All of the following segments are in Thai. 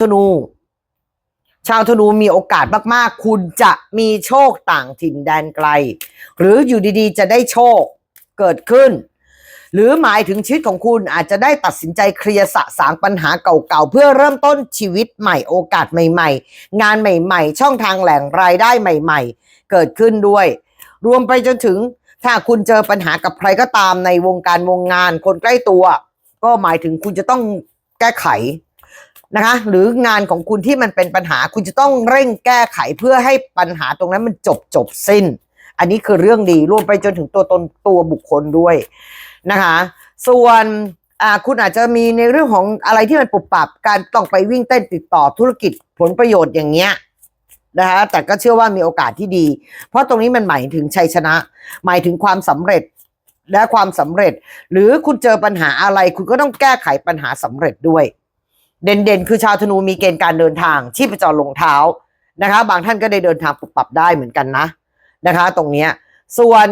ธนู ชาวธนูมีโอกาสมากๆ คุณจะมีโชคต่างถิ่นแดนไกล หรืออยู่ดีๆ จะได้โชคเกิดขึ้น หรือหมายถึงชีวิตของคุณอาจจะได้ตัดสินใจเคลียร์สะสางปัญหาเก่าๆ เพื่อเริ่มต้นชีวิตใหม่โอกาสใหม่ๆ งานใหม่ๆ ช่องทางแหล่งรายได้ใหม่ ๆ เกิดขึ้นด้วย รวมไปจนถึงถ้าคุณเจอปัญหากับใครก็ตามในวงการวงงานคนใกล้ตัว ก็หมายถึงคุณจะต้องแก้ไข นะคะ หรืองานของคุณที่มันเป็นปัญหาคุณจะต้องเร่งแก้ไขเพื่อให้ปัญหาตรงนั้นมันจบจบสิ้น อันนี้คือเรื่องดีรวมไปจนถึงตัวตนตัวบุคคลด้วยนะคะ ส่วนคุณอาจจะมีในเรื่องของอะไรที่มันปรับปรับการต้องไปวิ่งเต้นติดต่อธุรกิจผลประโยชน์อย่างเงี้ยนะคะแต่ก็เชื่อว่ามีโอกาสที่ดี เพราะตรงนี้มันหมายถึงชัยชนะ หมายถึงความสำเร็จและความสำเร็จ หรือคุณเจอปัญหาอะไร คุณก็ต้องแก้ไขปัญหาสำเร็จด้วย เด่นๆ คือชาวธนูมีเกณฑ์การเดินทางชีพจรลงเท้านะคะ บางท่านก็ได้เดินทางปรับปรับได้เหมือนกันนะนะคะ ตรงเนี้ยส่วน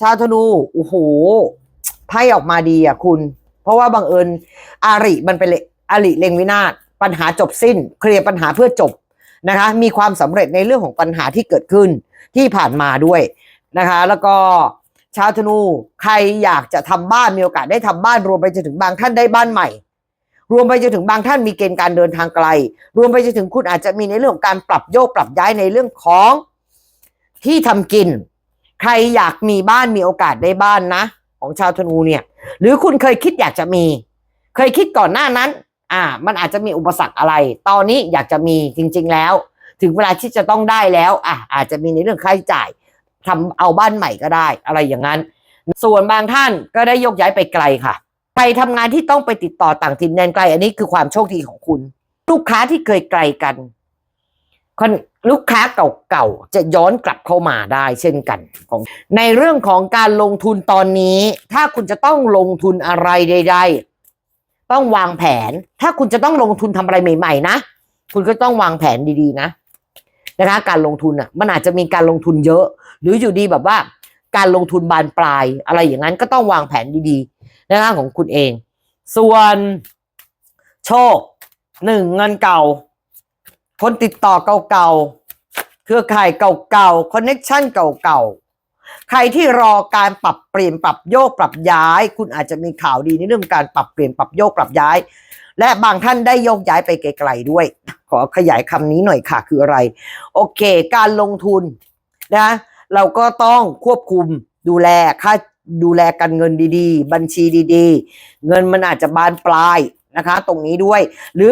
ชาวธนูโอ้โหไพ่ออกมาดีอะคุณ เพราะว่าบังเอิญอาริมันเป็นเลอาริเลงวินาศปัญหาจบสิ้น เคลียร์ปัญหาเพื่อจบนะคะ มีความสำเร็จในเรื่องของปัญหาที่เกิดขึ้นที่ผ่านมาด้วยนะคะ แล้วก็ชาวธนูใครอยากจะทำบ้านมีโอกาสได้ทำบ้านรวมไปจนถึงบางท่านได้บ้านใหม่ รวมไปจนถึงบางท่านมีเกณฑ์การเดินทางไกล รวมไปจนถึงคุณอาจจะมีในเรื่องของการปรับโยกปรับย้ายในเรื่องของที่ทำกิน ใครอยากมีบ้านมีโอกาสได้บ้านนะ ของชาวธนูเนี่ย หรือคุณเคยคิดอยากจะมี เคยคิดก่อนหน้านั้น อ่า มันอาจจะมีอุปสรรคอะไร ตอนนี้อยากจะมีจริง ๆ แล้ว ถึงเวลาที่จะต้องได้แล้ว อะอาจจะมีในเรื่องค่าใช้จ่ายทำเอาบ้านใหม่ก็ได้ อะไรอย่างนั้น ส่วนบางท่านก็ได้ยกย้ายไปไกลค่ะ ไปทำงานที่ต้องไปติดต่อต่างถิ่นแดนไกล อันนี้คือความโชคดีของคุณ ลูกค้าที่เคยไกลกันคนลูกค้าเก่าๆจะย้อนกลับเข้ามาได้เช่นกันของในเรื่องของการลงทุนตอนนี้ ถ้าคุณจะต้องลงทุนอะไรใด ๆ ต้องวางแผน ถ้าคุณจะต้องลงทุนทำอะไรใหม่ ๆ นะ คุณก็ต้องวางแผนดีๆ นะนะคะ การลงทุนอะมันอาจจะมีการลงทุนเยอะ หรืออยู่ดีแบบว่า การลงทุนบานปลาย อะไรอย่างนั้นก็ต้องวางแผนดีๆ ในะคะของคุณเอง ส่วนโชคหนึ่งเงินเก่า คนติดต่อเก่าๆเครือข่ายเก่าๆคอนเน็ชันเก่าๆใครที่รอการปรับเปลี่ยนปรับโยกปรับย้าย คุณอาจจะมีข่าวดีในเรื่องการปรับเปลี่ยนปรับโยกปรับย้าย และบางท่านได้โยกย้ายไปไกลๆด้วย ขอขยายคำนี้หน่อยค่ะคืออะไร โอเค การลงทุนนะเราก็ต้องควบคุมดูแลค่า ดูแลการเงินดีๆ บัญชีดีๆ เงินมันอาจจะบานปลายนะคะ ตรงนี้ด้วยหรือ